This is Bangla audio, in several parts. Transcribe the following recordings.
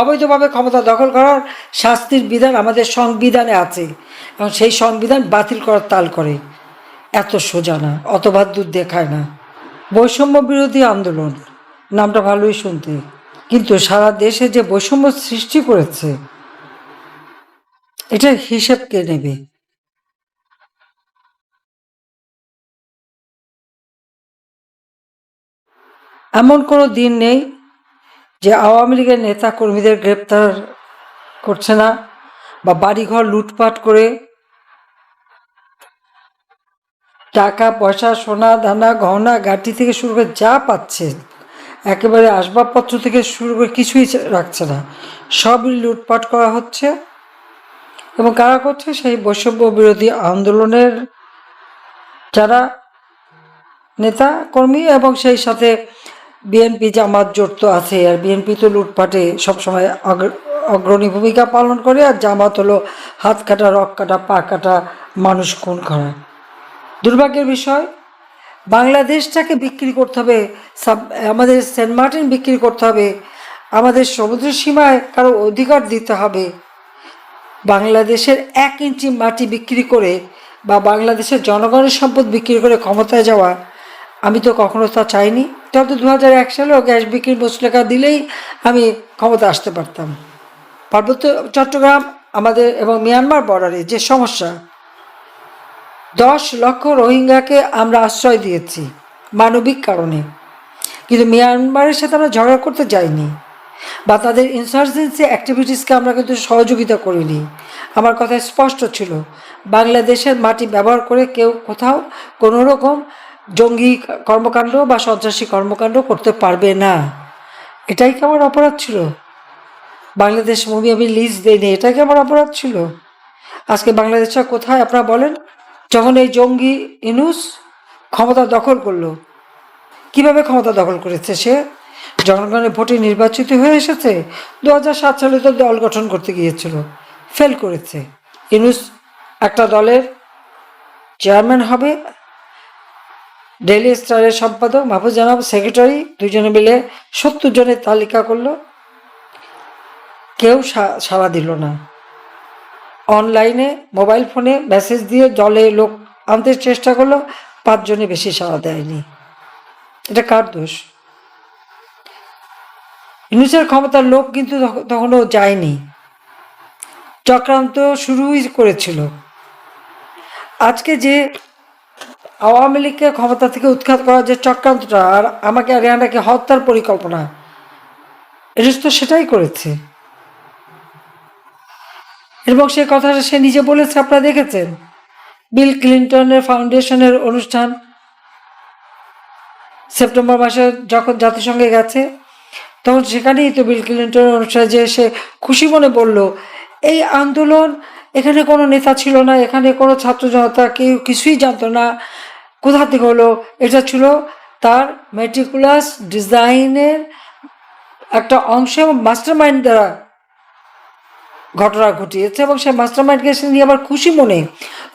অবৈধভাবে ক্ষমতা দখল করার শাস্তির বিধান আমাদের সংবিধানে আছে এবং সেই সংবিধান বাতিল করার তাল করে। এত সোজা না অত দূর দেখায় না। বৈষম্য বিরোধী আন্দোলন, নামটা ভালোই শুনতে। কিন্তু সারা দেশে যে বৈষম্য সৃষ্টি করেছে এটার হিসেব কে নেবে? এমন কোনো দিন নেই যে আওয়ামী লীগের নেতা কর্মীদের গ্রেপ্তার করছে না বা বাড়িঘর লুটপাট করে টাকা, পয়সা, সোনা, দানা, গহনা গাঠি থেকে শুরু করে যা পাচ্ছে, একেবারে আসবাবপত্র থেকে শুরু করে কিছুই রাখছে না। সবই লুটপাট করা হচ্ছে এবং কারা করছে? সেই বৈষম্য বিরোধী আন্দোলনের যারা নেতা কর্মী এবং সেই সাথে বিএনপি জামাত জোট তো আছে, আর বিএনপি তো লুটপাটে সবসময় অগ্রণী ভূমিকা পালন করে, আর জামাত হলো হাত কাটা, রক কাটা, পা কাটা মানুষ খুন করা। দুর্ভাগ্যের বিষয়, বাংলাদেশটাকে বিক্রি করতে হবে আমাদের সেন্ট মার্টিন বিক্রি করতে হবে, আমাদের সমুদ্র সীমায় কারও অধিকার দিতে হবে, বাংলাদেশের এক ইঞ্চি মাটি বিক্রি করে বা বাংলাদেশের জনগণের সম্পদ বিক্রি করে ক্ষমতায় যাওয়া, আমি তো কখনো তা চাইনি। তবে দু হাজার এক সালেও গ্যাস বিক্রির মুসলেখা দিলেই আমি ক্ষমতা আসতে পারতাম। পার্বত্য চট্টগ্রাম, আমাদের এবং মিয়ানমার বর্ডারে যে সমস্যা, দশ লক্ষ রোহিঙ্গাকে আমরা আশ্রয় দিয়েছি মানবিক কারণে। কিন্তু মিয়ানমারের সাথে আমরা ঝগড়া করতে যাইনি বা তাদের ইনসার্জেন্সি অ্যাক্টিভিটিসকে আমরা কিন্তু সহযোগিতা করিনি। আমার কথা স্পষ্ট ছিল, বাংলাদেশের মাটি ব্যবহার করে কেউ কোথাও কোনো রকম জঙ্গি কর্মকাণ্ড বা সন্ত্রাসী কর্মকাণ্ড করতে পারবে না। এটাই কি আমার অপরাধ ছিল? বাংলাদেশ মুভি আমি লিজ দিইনি, এটাই কি আমার অপরাধ ছিল? আজকে বাংলাদেশটা কোথায় আপনারা বলেন? যখন এই জঙ্গি ইনুস ক্ষমতা দখল করল, কীভাবে ক্ষমতা দখল করেছে সে? জনগণের ভোটে নির্বাচিত হয়ে এসেছে দু হাজার সাত সালে তো দল গঠন করতে গিয়েছিল ফেল করেছে। ইনুস একটা দলের চেয়ারম্যান হবে ডেইলি স্টারের সম্পাদক মাহফুজ জানাব, সেক্রেটারি দুজনে মিলে সত্তর জনের তালিকা করল। কেউ সাড়া দিল না। অনলাইনে, মোবাইল ফোনে মেসেজ দিয়ে জলে লোক আনতে চেষ্টা করল, পাঁচজনে বেশি সাড়া দেয়নি। এটা কার দোষ? ইউনিসের ক্ষমতার লোক কিন্তু তখনও যায়নি। চক্রান্ত শুরুই করেছিল। আজকে যে আওয়ামী লীগকে ক্ষমতা থেকে উৎখাত করার যে চক্রান্তটা আর আমাকে রেহানাকে হত্যার পরিকল্পনা এটা তো সেটাই করেছে। এবং সে কথাটা সে নিজে বলেছে, আপনারা দেখেছেন? বিল ক্লিন্টনের ফাউন্ডেশনের অনুষ্ঠান সেপ্টেম্বর মাসে যখন জাতিসংঘে গেছে, তখন সেখানেই তো বিল ক্লিন্টনের অনুষ্ঠানে যে সে খুশি মনে বলল, এই আন্দোলন এখানে কোনো নেতা ছিল না, এখানে কোনো ছাত্র জনতা কেউ কিছুই জানতো না কোথা থেকে হলো? এটা ছিল তার মেটিকুলাস ডিজাইনের একটা অংশ এবং মাস্টার মাইন্ড দ্বারা ঘটনা ঘটিয়েছে এবং সে মাস্টার মাইন্ডকে সে নিয়ে আবার খুশি মনে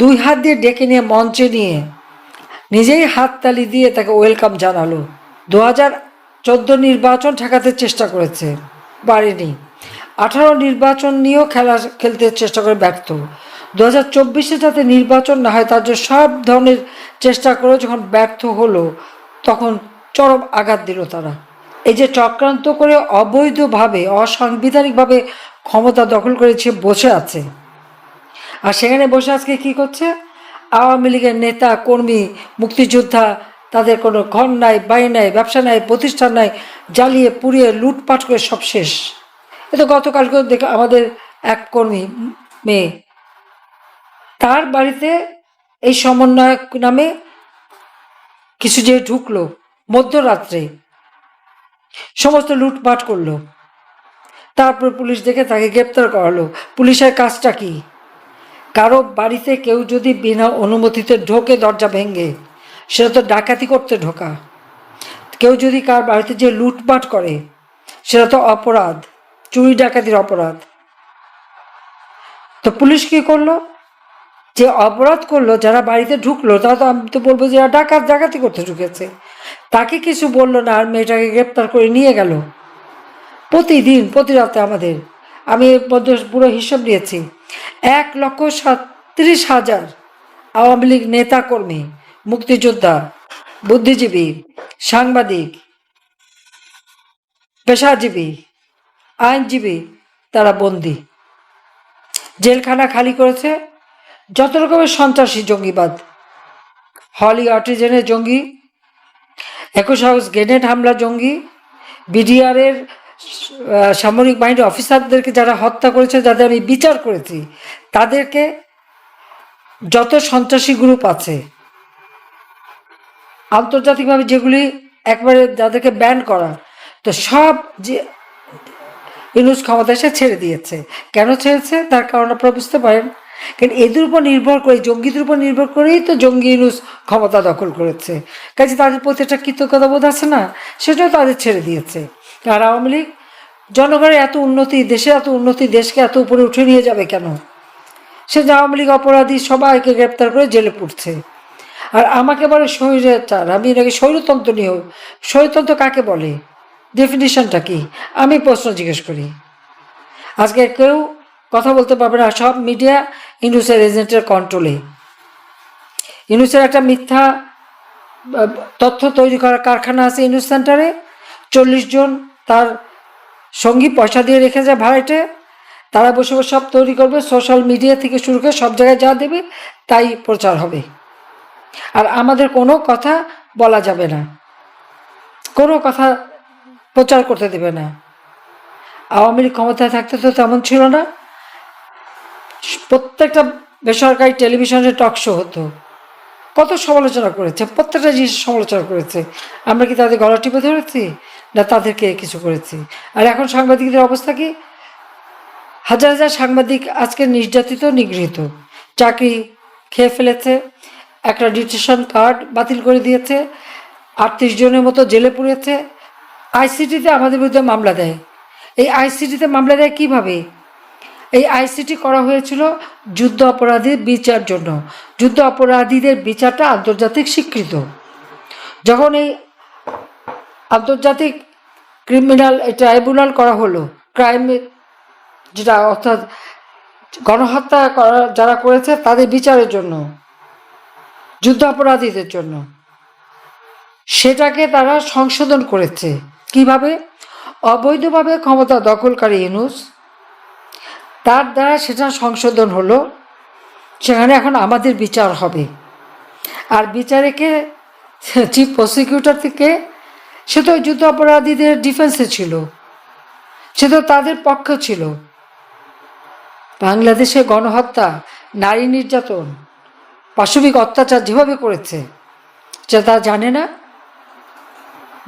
দুই হাত দিয়ে ডেকে নিয়ে মঞ্চে নিয়ে নিজেই হাততালি দিয়ে তাকে ওয়েলকাম জানালো। দু হাজার চোদ্দ নির্বাচন ঠেকাতে চেষ্টা করেছে, পারেনি। আঠারো নির্বাচন নিয়েও খেলা খেলতে চেষ্টা করে ব্যর্থ। দু হাজার চব্বিশে যাতে নির্বাচন না হয়, তার জন্য সব ধরনের চেষ্টা করে যখন ব্যর্থ হলো, তখন চরম আঘাত দিল তারা। এই যে চক্রান্ত করে অবৈধভাবে, অসাংবিধানিকভাবে ক্ষমতা দখল করেছে, বসে আছে। আর সেখানে বসে আজকে কি করছে? আওয়ামী লীগের নেতা, কর্মী, মুক্তিযোদ্ধা, তাদের কোনো ঘর নাই বাই নাই, ব্যবসা নাই, প্রতিষ্ঠান নাই, জ্বালিয়ে পুড়িয়ে লুটপাট করে সব শেষ। এ তো গতকালকে দেখ আমাদের এক কর্মী, মেয়ে তার বাড়িতে এই সমন্বয়ক নামে কিছু যে ঢুকলো, মধ্যরাত্রে সমস্ত লুটপাট করল। তারপর পুলিশ দেখে তাকে গ্রেপ্তার করালো। পুলিশের কাজটা কি? কারও বাড়িতে কেউ যদি বিনা অনুমতিতে ঢোকে দরজা ভেঙে, সেটা তো ডাকাতি করতে ঢোকা। কেউ যদি কার বাড়িতে যে লুটপাট করে, সেটা তো অপরাধ, চুরি ডাকাতির অপরাধ। তো পুলিশ কি করল? যে অপরাধ করল, যারা বাড়িতে ঢুকলো, তারা তো আমি তো বলব যে ডাকাত, ডাকাতি করতে ঢুকেছে। তাকে কিছু বলল না, আর মেয়েটাকে গ্রেপ্তার করে নিয়ে গেল। প্রতিদিন, প্রতি রাতে আমাদের। আমি পুরো হিসাব নিয়েছি। এক লক্ষ সাতত্রিশ হাজার আওয়ামী লীগ নেতাকর্মী, মুক্তিযোদ্ধা, বুদ্ধিজীবী, সাংবাদিক, পেশাজীবী, আইনজীবী, তারা বন্দী। জেলখানা খালি করেছে। যত রকমের সন্ত্রাসী জঙ্গিবাদ, হলি আর্টিজেনের জঙ্গি, একুশ হাউস গ্রেনেড হামলা জঙ্গি, বিডিআরের সামরিক বাহিনীর অফিসারদেরকে যারা হত্যা করেছে, যাদের আমি বিচার করেছি, তাদেরকে যত সন্ত্রাসী গ্রুপ আছে, আন্তর্জাতিকভাবে যেগুলি একবারে যাদেরকে ব্যান করা, তো সব যে ইউনুস ক্ষমতা এসে ছেড়ে দিয়েছে। কেন ছেড়েছে? তার কারণ আপনারা বুঝতে পারেন। কারণ এদের উপর নির্ভর করে, জঙ্গিদের উপর নির্ভর করেই তো জঙ্গি ইউনুস ক্ষমতা দখল করেছে। কাজে তাদের প্রতি একটা কৃতজ্ঞতা বোধ আছে না? সেটাও তাদের ছেড়ে দিয়েছে। আর আওয়ামী লীগ, জনগণের এত উন্নতি দেশে এত উন্নতি দেশকে এত উপরে উঠে নিয়ে যাবে কেন? সে যে আওয়ামী লীগ অপরাধী সবাইকে গ্রেপ্তার করে জেলে পুড়ছে। আর আমাকে বলে স্বৈরাচার, আমি নাকি স্বৈরতন্ত্র নিয়েও স্বৈরতন্ত্র কাকে বলে? ডেফিনিশনটা কি? আমি প্রশ্ন জিজ্ঞেস করি। আজকে কেউ কথা বলতে পারবে না, সব মিডিয়া ইনুসের এজেন্টের কন্ট্রোলে ইনুসের একটা মিথ্যা তথ্য তৈরি করার কারখানা আছে ইনুস সেন্টারে চল্লিশ জন তার সঙ্গী পয়সা দিয়ে রেখে যায় ভাড়াটে। তারা বসে বসে সব তৈরি করবে সোশ্যাল মিডিয়া থেকে শুরু করে সব জায়গায় যা দেবে তাই প্রচার হবে। আর আমাদের কোনো কথা বলা যাবে না। কোনো কথা প্রচার করতে দেবে না। আওয়ামী লীগ ক্ষমতায় থাকতে তো তেমন ছিল না। প্রত্যেকটা বেসরকারি টেলিভিশনে টক শো হতো, কত সমালোচনা করেছে, প্রত্যেকটা জিনিস সমালোচনা করেছে। আমরা কি তাদের গলা টিপে ধরেছি? না তাদেরকে কিছু করেছি? আর এখন সাংবাদিকদের অবস্থা কি? হাজার হাজার সাংবাদিক আজকে নির্যাতিত, নিগৃহীত। চাকরি খেয়ে ফেলেছে, একটা ডিটেশন কার্ড বাতিল করে দিয়েছে, আটত্রিশ জনের মতো জেলে পুড়েছে। আইসিটিতে আমাদের বিরুদ্ধে মামলা দেয়। এই আইসিটিতে মামলা দেয় কীভাবে? এই আইসিটি করা হয়েছিল যুদ্ধ অপরাধীর বিচার জন্য। যুদ্ধ অপরাধীদের বিচারটা আন্তর্জাতিক স্বীকৃত। যখন এই আন্তর্জাতিক ক্রিমিনাল ট্রাইব্যুনাল করা হলো, ক্রাইম যেটা অর্থাৎ গণহত্যা করা, যারা করেছে তাদের বিচারের জন্য, যুদ্ধ অপরাধীদের জন্য, সেটাকে তারা সংশোধন করেছে। কীভাবে? অবৈধভাবে ক্ষমতা দখলকারী ইনুস তার দ্বারা সেটা সংশোধন হলো, সেখানে এখন আমাদের বিচার হবে। আর বিচারেকে চিফ প্রসিকিউটর থেকে। সে তো যুদ্ধ অপরাধীদের ডিফেন্সে ছিল। সে তো তাদের পক্ষ ছিল। বাংলাদেশে গণহত্যা, নারী নির্যাতন, পাশবিক অত্যাচার যেভাবে করেছে, সে তা জানে না।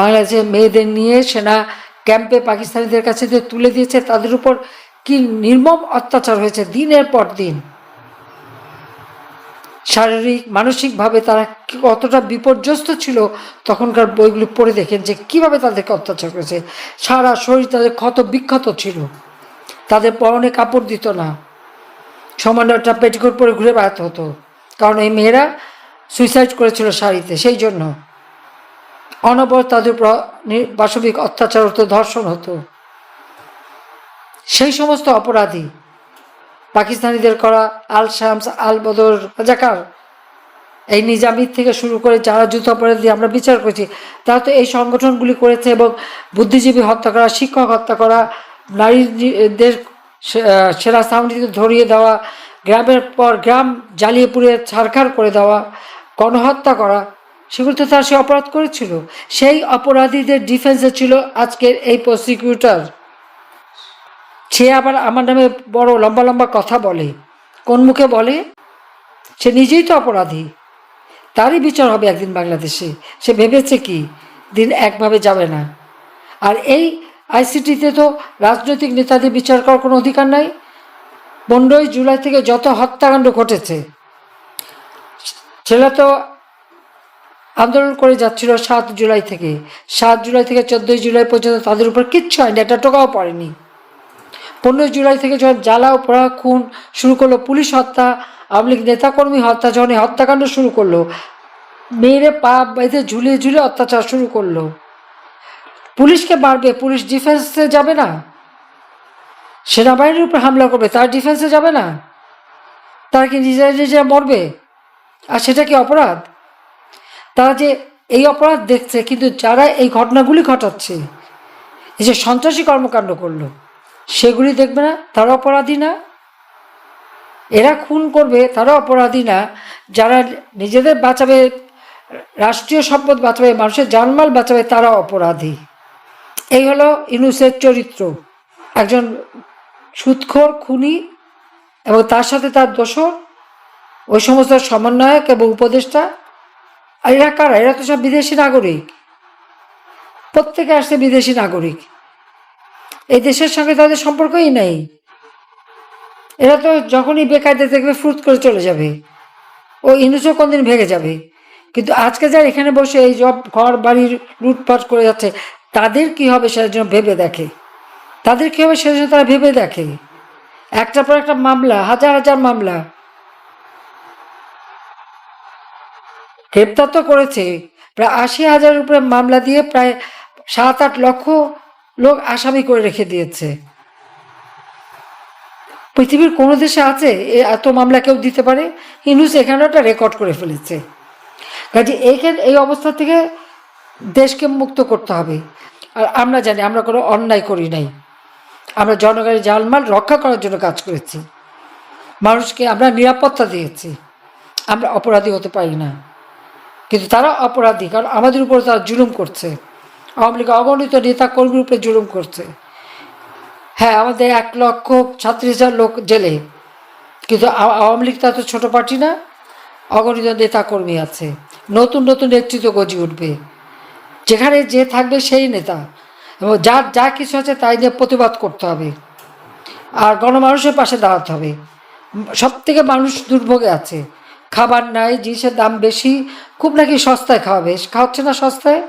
বাংলাদেশে মেয়েদের নিয়ে সেনা ক্যাম্পে পাকিস্তানিদের কাছে যে তুলে দিয়েছে, তাদের উপর কি নির্মম অত্যাচার হয়েছে দিনের পর দিন। শারীরিক, মানসিকভাবে তারা কতটা বিপর্যস্ত ছিল, তখনকার বইগুলি পড়ে দেখেন যে কীভাবে তাদেরকে অত্যাচার করেছে। সারা শরীর তাদের ক্ষত বিক্ষত ছিল। তাদের পরনে কাপড় দিত না। সামান্য একটা পেটিকোট পরে ঘুরে বেড়াতে হতো। কারণ এই মেয়েরা সুইসাইড করেছিল শাড়িতে, সেই জন্য। অনবর তাদের পাশবিক অত্যাচার হতো, ধর্ষণ হতো। সেই সমস্ত অপরাধী পাকিস্তানিদের করা আল শামস, আল বদর রাজাকার এই নিজামির থেকে শুরু করে যারা যুদ্ধ অপরাধী আমরা বিচার করেছি, তারা তো এই সংগঠনগুলি করেছে এবং বুদ্ধিজীবী হত্যা করা, শিক্ষক হত্যা করা, নারীদের সেরা সাউন্ডিতে ধরিয়ে দেওয়া, গ্রামের পর গ্রাম জ্বালিয়ে পুড়িয়ে ছারখার করে দেওয়া, গণহত্যা করা, সেগুলো তো তারা সে অপরাধ করেছিল। সেই অপরাধীদের ডিফেন্সে ছিল আজকের এই প্রসিকিউটর সে আবার আমার নামে বড় লম্বা লম্বা কথা বলে। কোন মুখে বলে? সে নিজেই তো অপরাধী। তারই বিচার হবে একদিন বাংলাদেশে। সে ভেবেছে কি, দিন একভাবে যাবে না। আর এই আইসিটিতে তো রাজনৈতিক নেতাদের বিচার করার কোনো অধিকার নাই। পনেরোই জুলাই থেকে যত হত্যাকাণ্ড ঘটেছে, সেটা তো আন্দোলন করে যাচ্ছিল সাত জুলাই থেকে। সাত জুলাই থেকে চোদ্দোই জুলাই পর্যন্ত তাদের উপর কিচ্ছু হয়নি, একটা টোকাও পড়েনি। পনেরোই জুলাই থেকে যখন জ্বালাও পোড়া খুন শুরু করল, পুলিশ হত্যা, আওয়ামী লীগ নেতাকর্মী হত্যা, যখন হত্যাকাণ্ড শুরু করল মেয়েরে পা বেঁধে ঝুলিয়ে ঝুলিয়ে অত্যাচার শুরু করল। পুলিশকে মারবে, পুলিশ ডিফেন্সে যাবে না। সেনাবাহিনীর উপর হামলা করবে, তার ডিফেন্সে যাবে না। তারা কি নিজেরা নিজেরা মরবে? আর সেটা কি অপরাধ? তারা যে এই অপরাধ দেখছে, কিন্তু যারা এই ঘটনাগুলি ঘটাচ্ছে, এই যে সন্ত্রাসী কর্মকাণ্ড করল সেগুলি দেখবে না, তারা অপরাধী না। এরা খুন করবে, তারা অপরাধী না। যারা নিজেদের বাঁচাবে, রাষ্ট্রীয় সম্পদ বাঁচাবে, মানুষের জানমাল বাঁচাবে, তারা অপরাধী। এই হলো ইনুসের চরিত্র। একজন সুৎখোর, খুনি, এবং তার সাথে তার দোষর, ওই সমস্ত সমন্বয়ক এবং উপদেষ্টা। আর এরা কারা? এরা তো সব বিদেশি নাগরিক। প্রত্যেকে আসছে বিদেশি নাগরিক। এই দেশের সঙ্গে তাদের সম্পর্কই নেই। এরা তো যখনই বেকায়দা দেখবে ফ্রুত করে চলে যাবে। ও ইনুসও কোনদিন ভেঙে যাবে। কিন্তু আজকে যারা এখানে বসে এই সব ঘর বাড়ির লুটপাট করে যাচ্ছে, তাদের কি হবে সেটার জন্য ভেবে দেখে। তাদের কি হবে সেটার জন্য তারা ভেবে দেখে। একটার পর একটা মামলা, হাজার হাজার মামলা। গ্রেপ্তার তো করেছে। প্রায় আশি হাজারের উপরে মামলা দিয়ে প্রায় সাত আট লক্ষ লোক আসামি করে রেখে দিয়েছে। পৃথিবীর কোনো দেশে আছে এ এত মামলা কেউ দিতে পারে? হিন্দুস এখানে একটা রেকর্ড করে ফেলেছে। কাজে এইখানে এই অবস্থা থেকে দেশকে মুক্ত করতে হবে। আর আমরা জানি, আমরা কোনো অন্যায় করি নাই। আমরা জনগণের জালমাল রক্ষা করার জন্য কাজ করেছি। মানুষকে আমরা নিরাপত্তা দিয়েছি। আমরা অপরাধী হতে পারি না। কিন্তু তারা অপরাধী, কারণ আমাদের উপর তারা জুলুম করছে। আওয়ামী লীগ অগণিত নেতা কর্মীর উপরে জুলুম করছে। হ্যাঁ আমাদের এক লক্ষ ছাত্রিশ হাজার লোক জেলে। কিন্তু আওয়ামী লীগ তা তো ছোটো পার্টি না, অগণিত নেতা কর্মী আছে। নতুন নতুন নেতৃত্ব গজি উঠবে। যেখানে যে থাকবে সেই নেতা। এবং যার যা কিছু আছে তাই নিয়ে প্রতিবাদ করতে হবে। আর গণমানুষের পাশে দাঁড়াতে হবে। সব থেকে মানুষ দুর্ভোগে আছে। খাবার নাই, জিনিসের দাম বেশি, খুব নাকি সস্তায় খাওয়াবে খাওয়াচ্ছে না সস্তায়?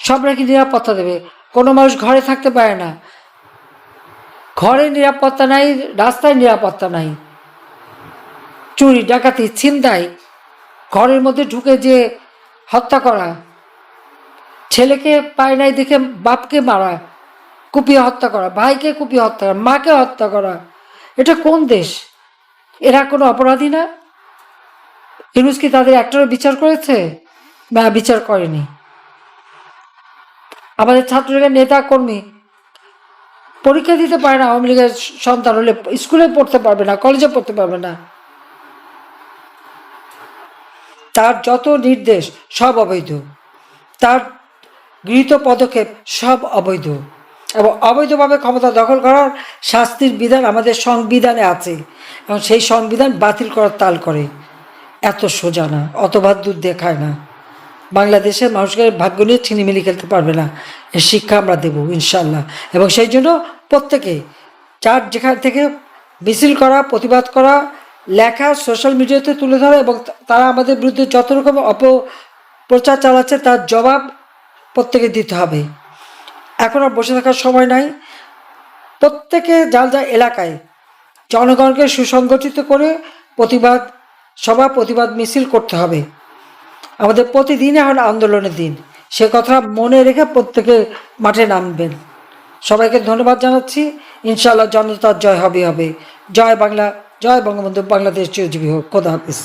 সব নাকি নিরাপত্তা দেবে। কোনো মানুষ ঘরে থাকতে পারে না। ঘরে নিরাপত্তা নাই, রাস্তায় নিরাপত্তা নাই। চুরি, ডাকাতি, ছিনতাই, ঘরের মধ্যে ঢুকে যে হত্যা করা, ছেলেকে পায় নাই দেখে বাপকে মারা, কুপিয়ে হত্যা করা, ভাইকে কুপিয়ে হত্যা করা, মাকে হত্যা করা, এটা কোন দেশ? এরা কোনো অপরাধী না? ইউনুস কি তাদের একটারও বিচার করেছে? বা বিচার করেনি। আমাদের ছাত্রলীগের নেতা কর্মী পরীক্ষা দিতে পারে না, আওয়ামী লীগের সন্তান হলে স্কুলে পড়তে পারবে না, কলেজে পড়তে পারবে না। তার যত নির্দেশ সব অবৈধ। তার গৃহীত পদক্ষেপ সব অবৈধ। এবং অবৈধভাবে ক্ষমতা দখল করার শাস্তির বিধান আমাদের সংবিধানে আছে। এবং সেই সংবিধান বাতিল করার তাল করে। এত সোজা না, অত দূর দেখায় না। বাংলাদেশের মানুষকে ভাগ্য নিয়ে ছিনিমিনি খেলতে পারবে না। এর শিক্ষা আমরা দেবো ইনশাল্লাহ এবং সেই জন্য প্রত্যেকে যার যেখান থেকে মিছিল করা, প্রতিবাদ করা, লেখা, সোশ্যাল মিডিয়াতে তুলে ধরা এবং তারা আমাদের বিরুদ্ধে যত রকম অপপ্রচার চালাচ্ছে তার জবাব প্রত্যেকে দিতে হবে। এখন আর বসে থাকার সময় নাই। প্রত্যেকে যার যা এলাকায় জনগণকে সুসংগঠিত করে প্রতিবাদ, সভা, প্রতিবাদ, মিছিল করতে হবে। আমাদের প্রতিদিন এখন আন্দোলনের দিন। সে কথা মনে রেখে প্রত্যেকে মাঠে নামবেন। সবাইকে ধন্যবাদ জানাচ্ছি। ইনশাআল্লাহ জনতার জয় হবে হবে। জয় বাংলা, জয় বঙ্গবন্ধু, বাংলাদেশ চিরজীবী হোক। খোদা হাফিজ।